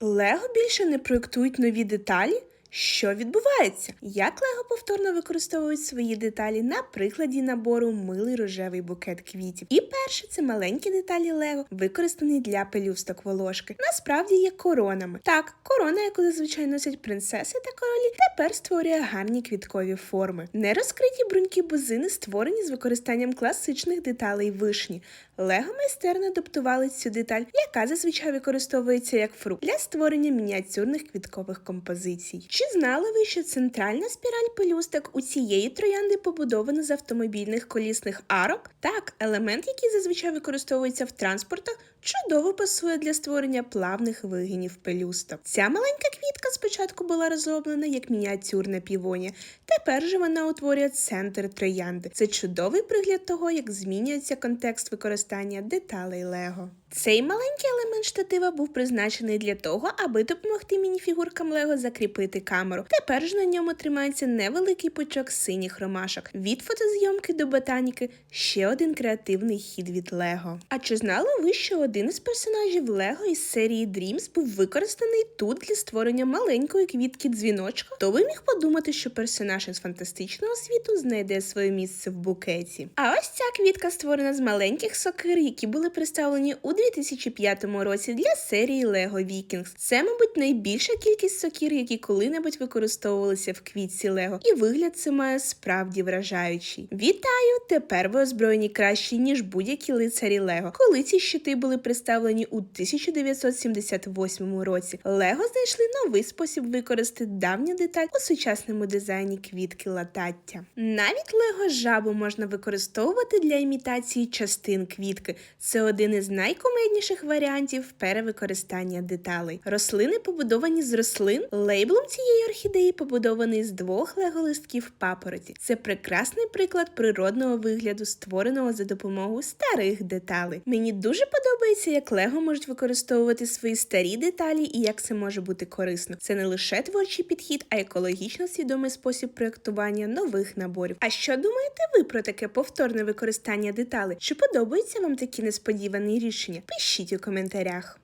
Лего більше не проєктують нові деталі? Що відбувається? Як Лего повторно використовують свої деталі на прикладі набору милий рожевий букет квітів? І перше це маленькі деталі Лего, використані для пелюсток волошки. Насправді є коронами. Так, корона, яку зазвичай носять принцеси та королі, тепер створює гарні квіткові форми. Нерозкриті бруньки бузини створені з використанням класичних деталей вишні. Лего майстерно адаптували цю деталь, яка зазвичай використовується як фрукт для створення мініатюрних квіткових композицій. Чи знали ви, що центральна спіраль пелюсток у цієї троянди побудована з автомобільних колісних арок? Так, елемент, який зазвичай використовується в транспортах, чудово пасує для створення плавних вигинів пелюсток. Ця маленька квітка спочатку була розроблена як мініатюрна півонія. Тепер же вона утворює центр троянди. Це чудовий пригляд того, як змінюється контекст використання деталей Лего. Цей маленький елемент штатива був призначений для того, аби допомогти мініфігуркам Лего закріпити камеру. Тепер ж на ньому тримається невеликий пучок синіх ромашок. Від фотозйомки до ботаніки ще один креативний хід від Лего. А чи знали ви, що один із персонажів Лего із серії Dreams був використаний тут для створення маленької квітки дзвіночка? То ви міг подумати, що персонаж із фантастичного світу знайде своє місце в букеті. А ось ця квітка створена з маленьких сокир, які були представлені у 2005 році для серії Lego Vikings. Це, мабуть, найбільша кількість сокир, які коли-небудь використовувалися в квітці Лего, і вигляд це має справді вражаючий. Вітаю! Тепер ви озброєні краще, ніж будь-які лицарі Лего. Коли ці щити були представлені у 1978 році, Лего знайшли новий спосіб використати давню деталь у сучасному дизайні квітки латаття. Навіть Лего жабу можна використовувати для імітації частин квітки. Це один із найкомедніших варіантів перевикористання деталей. Рослини побудовані з рослин. Лейблом цієї орхідеї побудований з двох лего-листків папороті. Це прекрасний приклад природного вигляду, створеного за допомогою старих деталей. Мені дуже подобається, як Лего можуть використовувати свої старі деталі і як це може бути корисно. Це не лише творчий підхід, а екологічно свідомий спосіб проєктування нових наборів. А що думаєте ви про таке повторне використання деталей? Чи подобаються вам такі несподівані рішення? Пишіть у коментарях.